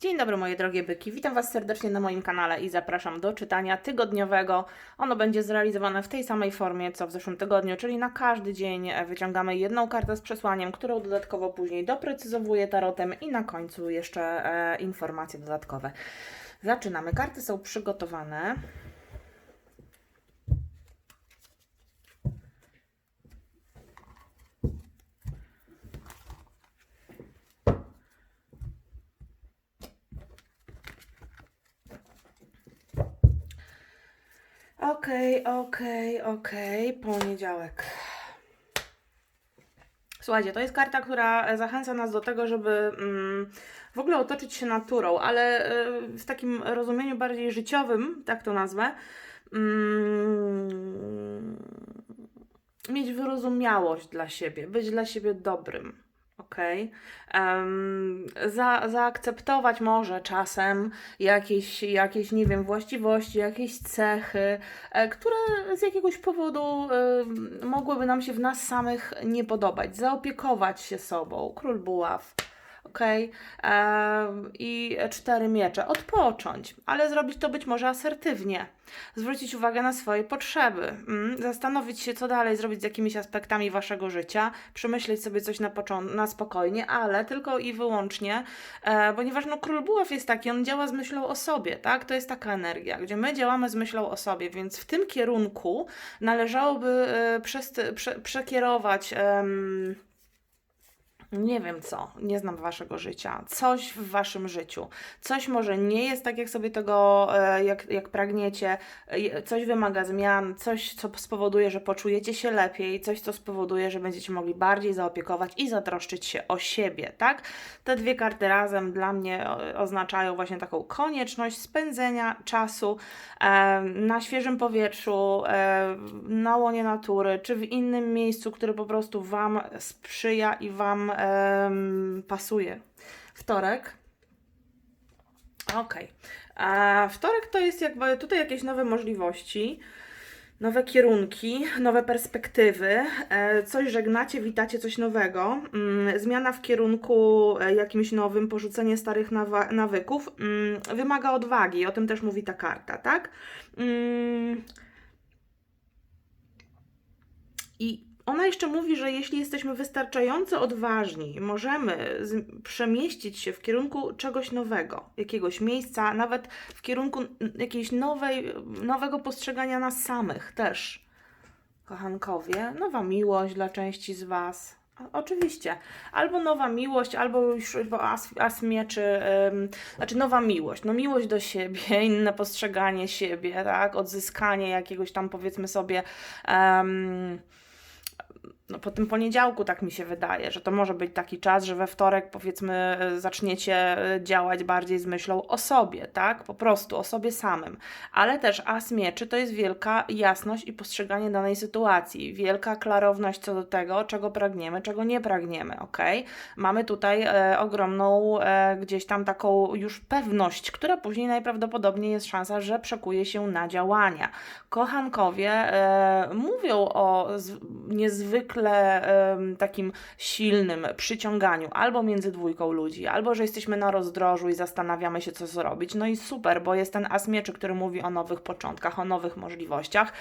Dzień dobry moje drogie byki, witam Was serdecznie na moim kanale i zapraszam do czytania tygodniowego. Ono będzie zrealizowane w tej samej formie co w zeszłym tygodniu, czyli na każdy dzień e, wyciągamy jedną kartę z przesłaniem, którą dodatkowo później doprecyzowuję tarotem i na końcu jeszcze e, informacje dodatkowe. Zaczynamy. Karty są przygotowane. Okej, okej, okej. Poniedziałek. Słuchajcie, to jest karta, która zachęca nas do tego, żeby mm, w ogóle otoczyć się naturą, ale y, w takim rozumieniu bardziej życiowym, tak to nazwę, mm, mieć wyrozumiałość dla siebie, być dla siebie dobrym. Okej. Za, zaakceptować może czasem jakieś, jakieś, nie wiem, właściwości, jakieś cechy, e, które z jakiegoś powodu e, mogłyby nam się w nas samych nie podobać. Zaopiekować się sobą. Król buław. Em, I cztery miecze. Odpocząć, ale zrobić to być może asertywnie. Zwrócić uwagę na swoje potrzeby. Mm, zastanowić się, co dalej zrobić z jakimiś aspektami waszego życia. Przemyśleć sobie coś na, na spokojnie, ale tylko i wyłącznie, e, ponieważ no, król buław jest taki, on działa z myślą o sobie, tak? To jest taka energia, gdzie my działamy z myślą o sobie, więc w tym kierunku należałoby e, przekierować. Nie wiem co, nie znam waszego życia. Coś w waszym życiu. Coś może nie jest tak, jak sobie tego, e, jak, jak pragniecie. E, Coś wymaga zmian, coś, co spowoduje, że poczujecie się lepiej, coś, co spowoduje, że będziecie mogli bardziej zaopiekować i zatroszczyć się o siebie, tak? Te dwie karty razem dla mnie oznaczają właśnie taką konieczność spędzenia czasu na świeżym powietrzu, na łonie natury, czy w innym miejscu, które po prostu Wam sprzyja i Wam em, pasuje. Wtorek. Okej. A Wtorek to jest jakby tutaj jakieś nowe możliwości, nowe kierunki, nowe perspektywy, e, coś żegnacie, witacie coś nowego, mm, zmiana w kierunku e, jakimś nowym, porzucenie starych nawyków mm, wymaga odwagi, o tym też mówi ta karta, tak? Mm, I ona jeszcze mówi, że jeśli jesteśmy wystarczająco odważni, możemy przemieścić się w kierunku czegoś nowego, jakiegoś miejsca, nawet w kierunku jakiejś nowej, nowego postrzegania nas samych też. Kochankowie, nowa miłość dla części z Was. Oczywiście. Albo nowa miłość, albo już as, as mieczy, ym, znaczy nowa miłość. No miłość do siebie, inne postrzeganie siebie, tak? Odzyskanie jakiegoś tam powiedzmy sobie em, no, po tym poniedziałku tak mi się wydaje, że to może być taki czas, że we wtorek powiedzmy y, zaczniecie y, działać bardziej z myślą o sobie, tak? Po prostu o sobie samym. Ale też as mieczy to jest wielka jasność i postrzeganie danej sytuacji, wielka klarowność co do tego, czego pragniemy, czego nie pragniemy, ok? Mamy tutaj e, ogromną e, gdzieś tam taką już pewność, która później najprawdopodobniej jest szansa, że przekuje się na działania. Kochankowie e, mówią o z, niezwykle em, takim silnym przyciąganiu albo między dwójką ludzi, albo że jesteśmy na rozdrożu i zastanawiamy się, co zrobić. No i super, bo jest ten as mieczy, który mówi o nowych początkach, o nowych możliwościach,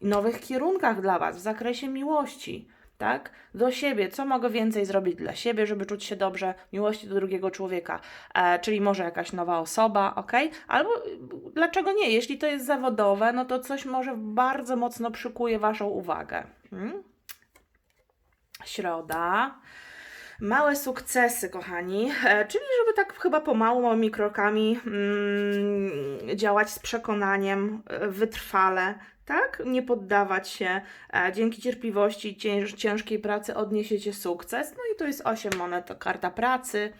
nowych kierunkach dla Was w zakresie miłości. Tak? Do siebie, co mogę więcej zrobić dla siebie, żeby czuć się dobrze, miłości do drugiego człowieka, e, czyli może jakaś nowa osoba, ok? Albo y, dlaczego nie? Jeśli to jest zawodowe, no to coś może bardzo mocno przykuje Waszą uwagę. Hmm? Środa. Małe sukcesy, kochani, e, czyli żeby tak chyba pomału, małymi krokami mm, działać z przekonaniem, e, wytrwale, tak? Nie poddawać się. E, dzięki cierpliwości cięż, ciężkiej pracy odniesiecie sukces. No i tu jest 8 monet, to karta pracy.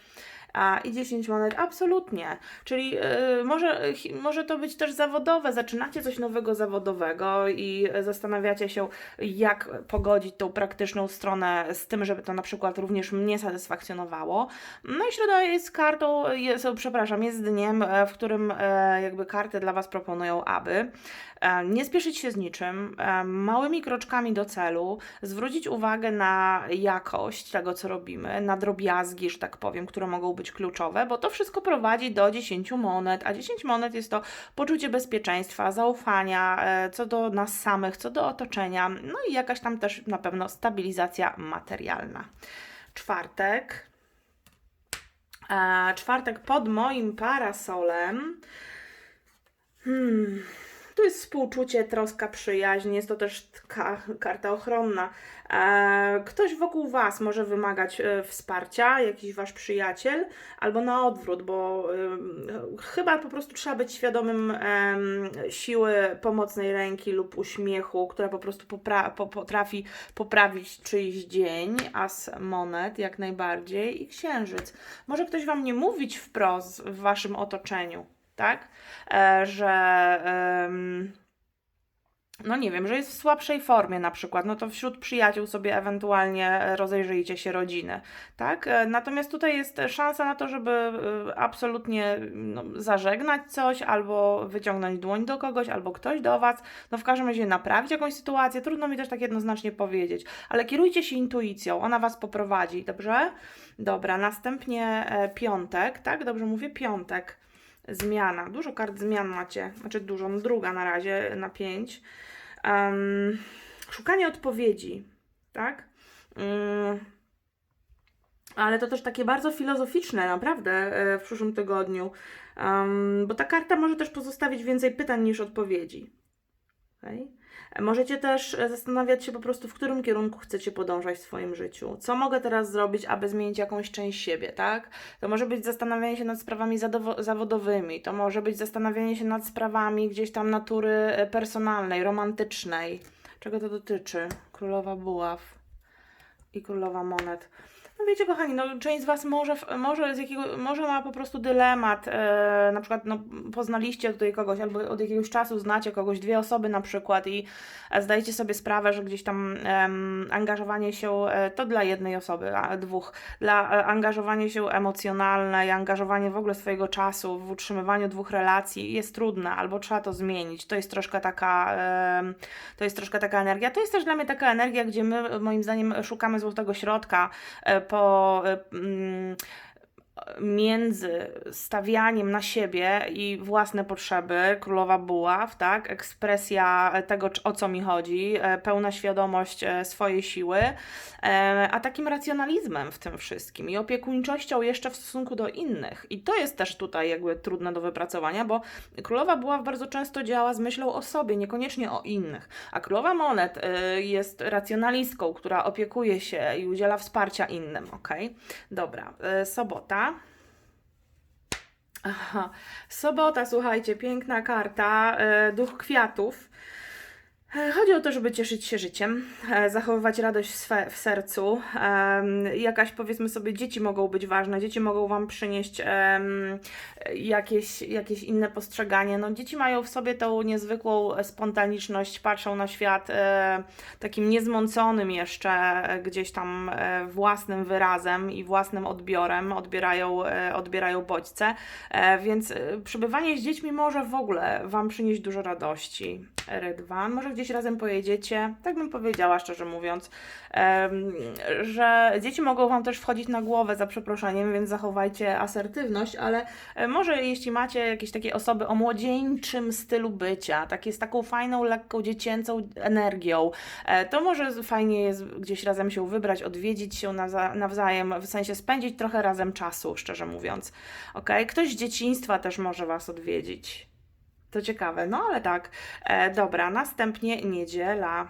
A, I 10 monet, absolutnie. Czyli y, może, hi- może to być też zawodowe. Zaczynacie coś nowego zawodowego i zastanawiacie się, jak pogodzić tą praktyczną stronę z tym, żeby to na przykład również mnie satysfakcjonowało. No i środa jest kartą, jest, przepraszam, jest dniem, e, w którym e, jakby karty dla Was proponują, aby Nie spieszyć się z niczym, e, małymi kroczkami do celu, zwrócić uwagę na jakość tego, co robimy, na drobiazgi, że tak powiem, które mogą być kluczowe, bo to wszystko prowadzi do 10 monet, a 10 monet jest to poczucie bezpieczeństwa, zaufania e, co do nas samych, co do otoczenia, no i jakaś tam też na pewno stabilizacja materialna. Czwartek. E, czwartek pod moim parasolem. Hmm. Tu jest współczucie, troska, przyjaźń. Jest to też ka karta ochronna. E, ktoś wokół Was może wymagać e, wsparcia, jakiś Wasz przyjaciel, albo na odwrót, bo e, chyba po prostu trzeba być świadomym em, siły pomocnej ręki lub uśmiechu, która po prostu popra po potrafi poprawić czyjś dzień. As monet jak najbardziej i księżyc. Może ktoś Wam nie mówić wprost w Waszym otoczeniu, tak? E, że no nie wiem, że jest w słabszej formie na przykład, no to wśród przyjaciół sobie ewentualnie rozejrzyjcie się rodziny, tak? E, Natomiast tutaj jest szansa na to, żeby e, absolutnie no, zażegnać coś, albo wyciągnąć dłoń do kogoś, albo ktoś do Was, no w każdym razie naprawić jakąś sytuację, trudno mi też tak jednoznacznie powiedzieć, ale kierujcie się intuicją, ona Was poprowadzi, dobrze? Dobra, następnie e, piątek, tak? Dobrze mówię? Piątek. Zmiana. Dużo kart zmian macie. Znaczy dużo, no druga na razie na pięć. Em, szukanie odpowiedzi, tak? Ym, ale to też takie bardzo filozoficzne, naprawdę, e, w przyszłym tygodniu. Em, bo ta karta może też pozostawić więcej pytań niż odpowiedzi. Okej? Możecie też e, zastanawiać się po prostu, w którym kierunku chcecie podążać w swoim życiu. Co mogę teraz zrobić, aby zmienić jakąś część siebie, tak? To może być zastanawianie się nad sprawami zawodowymi, to może być zastanawianie się nad sprawami gdzieś tam natury e, personalnej, romantycznej. Czego to dotyczy? Królowa buław i królowa monet. No wiecie, kochani, no, część z Was może, może, z jakiego, może ma po prostu dylemat. E, na przykład no, poznaliście tutaj kogoś, albo od jakiegoś czasu znacie kogoś, dwie osoby na przykład, i e, zdajecie sobie sprawę, że gdzieś tam angażowanie się e, to dla jednej osoby, a dwóch, dla e, angażowanie się emocjonalne i angażowanie w ogóle swojego czasu w utrzymywaniu dwóch relacji jest trudne, albo trzeba to zmienić. To jest troszkę taka, em, to jest troszkę taka energia. To jest też dla mnie taka energia, gdzie my, moim zdaniem, szukamy złotego środka e, po e, mm, między stawianiem na siebie i własne potrzeby, królowa buław, tak, ekspresja tego, o co mi chodzi, e, pełna świadomość e, swojej siły, e, a takim racjonalizmem w tym wszystkim i opiekuńczością jeszcze w stosunku do innych. I to jest też tutaj jakby trudne do wypracowania, bo królowa buław bardzo często działa z myślą o sobie, niekoniecznie o innych, a królowa monet jest racjonalistką, która opiekuje się i udziela wsparcia innym, ok? Dobra, sobota. Aha. Sobota, słuchajcie, piękna karta, e, duch kwiatów. E, Chodzi o to, żeby cieszyć się życiem, e, zachowywać radość w, sercu. Jakaś, powiedzmy sobie, dzieci mogą być ważne, dzieci mogą Wam przynieść jakieś, jakieś inne postrzeganie. No, dzieci mają w sobie tą niezwykłą spontaniczność, patrzą na świat e, takim niezmąconym jeszcze gdzieś tam własnym wyrazem i własnym odbiorem, odbierają, odbierają bodźce, więc przebywanie z dziećmi może w ogóle Wam przynieść dużo radości. Rydwan, może gdzieś razem pojedziecie, tak bym powiedziała szczerze mówiąc, że dzieci mogą Wam też wchodzić na głowę za przeproszeniem, więc zachowajcie asertywność, ale e, może jeśli macie jakieś takie osoby o młodzieńczym stylu bycia, takie z taką fajną, lekką, dziecięcą energią, e, to może fajnie jest gdzieś razem się wybrać, odwiedzić się nawza- nawzajem, w sensie spędzić trochę razem czasu, szczerze mówiąc. ok? Ktoś z dzieciństwa też może Was odwiedzić. To ciekawe, no ale tak. E, dobra, następnie niedziela.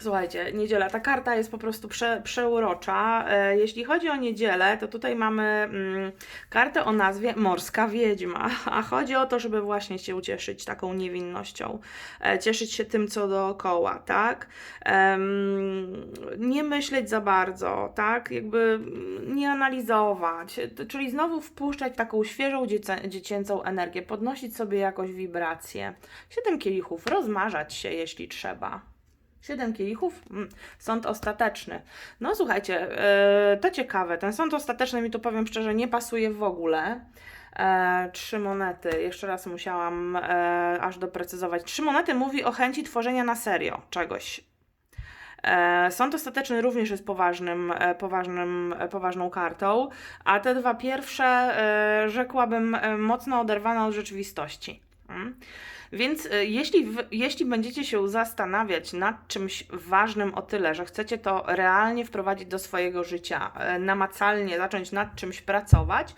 Słuchajcie, niedziela, ta karta jest po prostu prze, przeurocza. E, jeśli chodzi o niedzielę, to tutaj mamy mm, kartę o nazwie Morska Wiedźma, a chodzi o to, żeby właśnie się ucieszyć taką niewinnością, e, cieszyć się tym, co dookoła, tak? Nie myśleć za bardzo, tak? Jakby mm, nie analizować, czyli znowu wpuszczać taką świeżą dziecię, dziecięcą energię, podnosić sobie jakoś wibracje. Siedem kielichów, rozmarzać się, jeśli trzeba. Siedem kielichów? Mm, Sąd ostateczny. No słuchajcie, yy, to ciekawe. Ten sąd ostateczny mi tu powiem szczerze nie pasuje w ogóle. E, trzy monety. Jeszcze raz musiałam e, aż doprecyzować. Trzy monety mówi o chęci tworzenia na serio czegoś. E, Sąd ostateczny również jest poważnym, e, poważnym, e, poważną kartą, a te dwa pierwsze e, rzekłabym e, mocno oderwane od rzeczywistości. Mm. Więc e, jeśli, jeśli będziecie się zastanawiać nad czymś ważnym o tyle, że chcecie to realnie wprowadzić do swojego życia, e, namacalnie zacząć nad czymś pracować,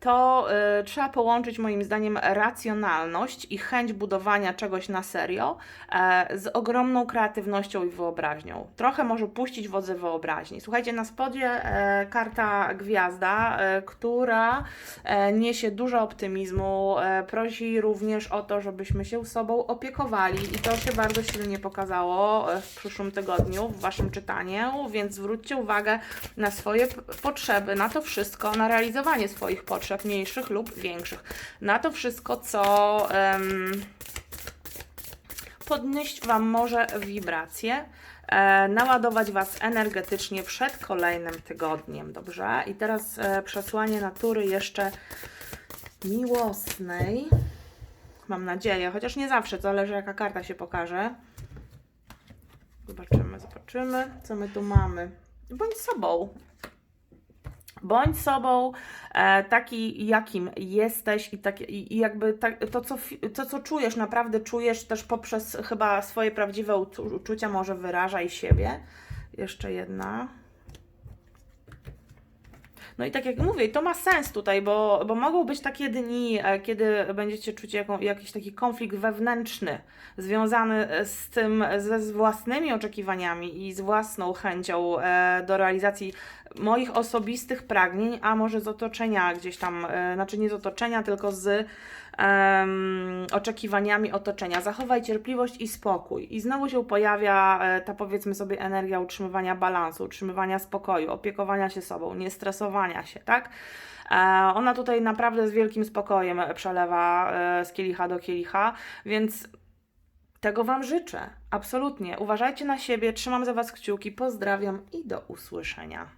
to y, trzeba połączyć moim zdaniem racjonalność i chęć budowania czegoś na serio e, z ogromną kreatywnością i wyobraźnią. Trochę może puścić wodze wyobraźni. Słuchajcie, na spodzie e, karta gwiazda, e, która e, niesie dużo optymizmu, prosi również o to, żebyśmy się sobą opiekowali i to się bardzo silnie pokazało w przyszłym tygodniu w Waszym czytaniu, więc zwróćcie uwagę na swoje potrzeby, na to wszystko, na realizowanie swoich potrzeb, mniejszych lub większych, na to wszystko, co em, podnieść Wam może wibracje, e, naładować Was energetycznie przed kolejnym tygodniem, dobrze? I teraz e, przesłanie natury jeszcze miłosnej. Mam nadzieję, chociaż nie zawsze, zależy jaka karta się pokaże. Zobaczymy, zobaczymy, co my tu mamy. Bądź sobą. Bądź sobą, e, taki jakim jesteś i, tak, i, jakby tak, to, co, to, co czujesz, naprawdę czujesz też poprzez chyba swoje prawdziwe uczu- uczucia, może wyrażaj siebie. Jeszcze jedna. No i tak jak mówię, to ma sens tutaj, bo, bo mogą być takie dni, e, kiedy będziecie czuć jaką, jakiś taki konflikt wewnętrzny, związany e, z tym, ze z własnymi oczekiwaniami i z własną chęcią e, do realizacji moich osobistych pragnień, a może z otoczenia gdzieś tam, e, znaczy nie z otoczenia, tylko z em, oczekiwaniami otoczenia. Zachowaj cierpliwość i spokój. I znowu się pojawia e, ta powiedzmy sobie energia utrzymywania balansu, utrzymywania spokoju, opiekowania się sobą, nie stresowania się, tak? E, Ona tutaj naprawdę z wielkim spokojem przelewa z kielicha do kielicha, więc tego Wam życzę. Absolutnie. Uważajcie na siebie, trzymam za Was kciuki, pozdrawiam i do usłyszenia.